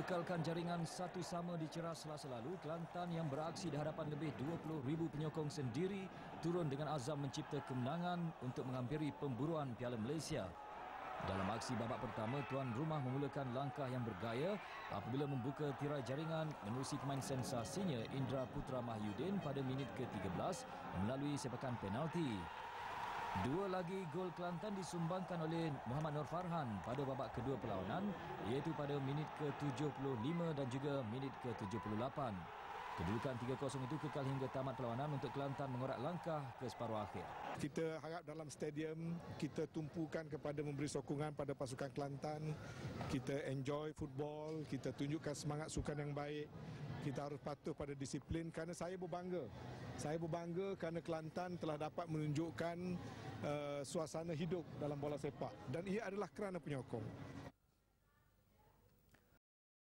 Berbekalkan jaringan satu sama di Ceras selasa lalu, Kelantan yang beraksi di hadapan lebih 20,000 penyokong sendiri turun dengan azam mencipta kemenangan untuk menghampiri pemburuan Piala Malaysia. Dalam aksi babak pertama, tuan rumah memulakan langkah yang bergaya apabila membuka tirai jaringan menerusi pemain sensasinya Indra Putra Mahyudin pada minit ke-13 melalui sepakan penalti. Dua lagi gol Kelantan disumbangkan oleh Muhammad Nur Farhan pada babak kedua perlawanan iaitu pada minit ke-75 dan juga minit ke-78. Kedudukan 3-0 itu kekal hingga tamat perlawanan untuk Kelantan mengorak langkah ke separuh akhir. Kita harap dalam stadium kita tumpukan kepada memberi sokongan pada pasukan Kelantan. Kita enjoy football, kita tunjukkan semangat sukan yang baik. Kita harus patuh pada disiplin kerana saya berbangga. Saya berbangga kerana Kelantan telah dapat menunjukkan uh, suasana hidup dalam bola sepak dan ia adalah kerana penyokong.